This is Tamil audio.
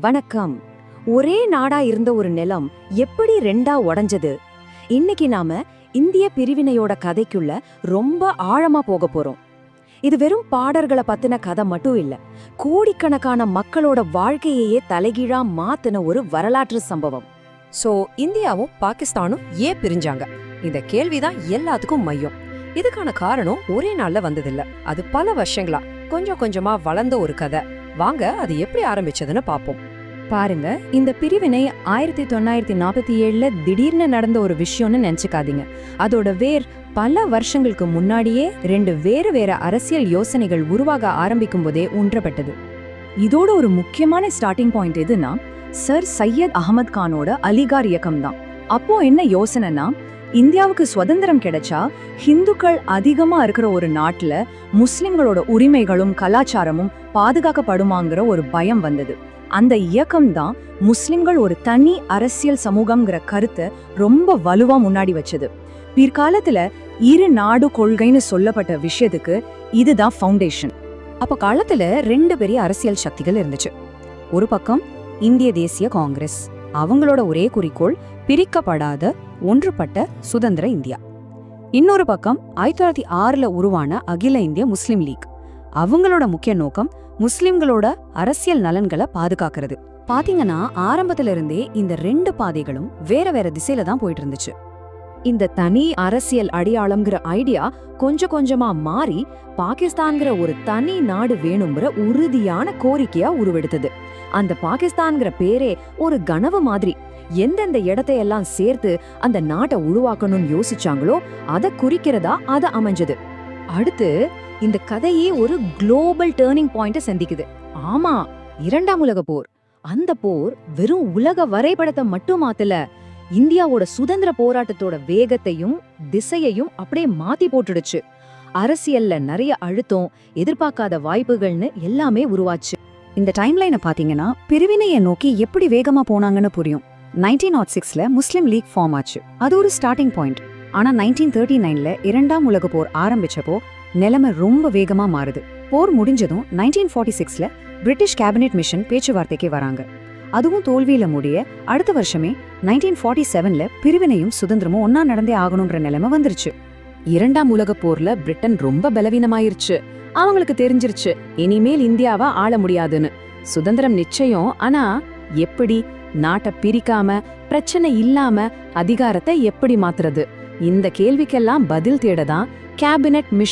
வணக்கம். ஒரே நாடா இருந்த ஒரு நிலம் எப்படி ரெண்டா உடஞ்சது? இன்னைக்கு நாம இந்திய பிரிவினையோட கதைக்குள்ள ரொம்ப ஆழமா போக போறோம். இது வெறும் பாடர்களை பத்தின கதை மட்டும் இல்ல கோடிக்கணக்கான மக்களோட வாழ்க்கையையே தலைகீழா மாத்தின ஒரு வரலாற்று சம்பவம். சோ இந்தியாவும் பாகிஸ்தானும் ஏன் பிரிஞ்சாங்க. இந்த கேள்விதான் எல்லாத்துக்கும் மையம். இதுக்கான காரணம் ஒரே நாள்ல வந்ததில்ல. அது பல வருஷங்களா கொஞ்சம் கொஞ்சமா வளர்ந்த ஒரு கதை. வாங்க அது எப்படி ஆரம்பிச்சதுன்னு பாப்போம் பாருங்க. இந்த பிரிவினை ஆயிரத்தி தொள்ளாயிரத்தி நாற்பத்தி ஏழுல திடீர்னு நடந்த ஒரு விஷயம்னு நினைச்சுக்காதீங்க. அதோட வேர் பல வருஷங்களுக்கு முன்னாடியே ரெண்டு வேறு வேற அரசியல் யோசனைகள் உருவாக ஆரம்பிக்கும் போதே ஊன்றப்பட்டது. இதோட ஒரு முக்கியமான ஸ்டார்டிங் பாயிண்ட் எதுனா சர் சையத் அகமது கானோட அலிகார் இயக்கம் தான் அப்போ என்ன யோசனைனா இந்தியாவுக்கு சுதந்திரம் கிடைச்சா ஹிந்துக்கள் அதிகமா இருக்கிற ஒரு நாட்டுல முஸ்லிம்களோட உரிமைகளும் கலாச்சாரமும் பாதுகாக்கப்படுமாங்கிற ஒரு பயம் வந்தது. அந்த இயக்கம் தான் முஸ்லிம்கள் ஒரு தனி அரசியல் சமூகம்ங்கிற கருத்தை ரொம்ப வலுவா முன்னாடி வச்சது. பிற்காலத்துல இரு நாடு கொள்கைன்னு சொல்லப்பட்ட விஷயத்துக்கு இதுதான் ஃபவுண்டேஷன் அப்ப காலத்துல ரெண்டு பெரிய அரசியல் சக்திகள் இருந்துச்சு. ஒரு பக்கம் இந்திய தேசிய காங்கிரஸ் அவங்களோட ஒரே குறிக்கோள் பிரிக்கப்படாத ஒன்றுபட்ட சுதந்திர இந்தியா. இன்னொரு பக்கம் ஆயிரத்தி தொள்ளாயிரத்தி ஆறுல உருவான அகில இந்திய முஸ்லிம் லீக். அவங்களோட முக்கிய நோக்கம் முஸ்லிம்களோட அரசியல் நலன்களை பாதுகாக்கிறது. பாத்தீங்கன்னா ஆரம்பத்துல இருந்தே இந்த ரெண்டு பாதைகளும் வேற வேற திசையில தான் போயிட்டு இருந்துச்சு இந்த தனி அரசியல் அடையாளம்ங்கிற ஐடியா கொஞ்சம் கொஞ்சமா மாறி பாகிஸ்தான்கிற ஒரு தனி நாடு வேணுங்கிற உறுதியான கோரிக்கையா உருவெடுத்தது. அந்த பாகிஸ்தான்கிற பேரே ஒரு கனவு மாதிரி. எந்தெந்த இடத்தையெல்லாம் சேர்த்து அந்த நாட்டை உருவாக்கணும்னு யோசிச்சாங்களோ அதை குறிக்கிறதா அது அமைஞ்சது. அடுத்து இந்த கதையே ஒரு குளோபல் டேர்னிங் பாயிண்ட சந்திக்குது. ஆமா இரண்டாம் உலக போர். அந்த போர் வெறும் உலக வரைபடத்தை மட்டும் மாத்தல இந்தியாவோட சுதந்திர போராட்டத்தோட வேகத்தையும் திசையையும் அப்படியே மாத்தி போட்டுடுச்சு. அரசியல்ல நிறைய அழுத்தம் எதிர்பார்க்காத வாய்ப்புகள்னு எல்லாமே உருவாச்சு. இந்த டைம்லைனை பாத்தீங்கன்னா பிரிவினையை நோக்கி எப்படி வேகமா போனாங்கன்னு புரியும். நைன்டீன் நாட் சிக்ஸ்ல முஸ்லிம் லீக் ஃபார்ம் ஆச்சு. அது ஒரு ஸ்டார்டிங் பாயிண்ட். ஆனா நைன்டீன் தேர்ட்டி நைன்ல இரண்டாம் உலக போர் ஆரம்பிச்சப்போ நிலைமை ரொம்ப வேகமா மாறுது. போர் முடிஞ்சதும் நைன்டீன் ஃபார்ட்டி சிக்ஸ்ல பிரிட்டிஷ் கேபினெட் மிஷன் பேச்சுவார்த்தைக்கு வராங்க. அதுவும் தோல்வியில முடிய அடுத்த வருஷமே நைன்டீன் ஃபார்ட்டி செவன்ல பிரிவினையும் சுதந்திரமும் ஒன்னா நடந்தே ஆகணுன்ற நிலைமை வந்துருச்சு. இரண்டாம் உலக போர்ல பிரிட்டன் ரொம்ப பலவீனமாயிருச்சு. அவங்களுக்கு தெரிஞ்சிருச்சு இனிமேல் இந்தியாவா ஆள முடியாதுன்னு. சுதந்திரம் நிச்சயம் ஆனா எப்படி? நாட்டை பிரிக்காம பிரச்சனை இல்லாம அதிகாரத்தை எப்படி மாத்துறது? இந்த கேள்விக்கெல்லாம் பதில் தேடதான் கேபினெட் மிஷன்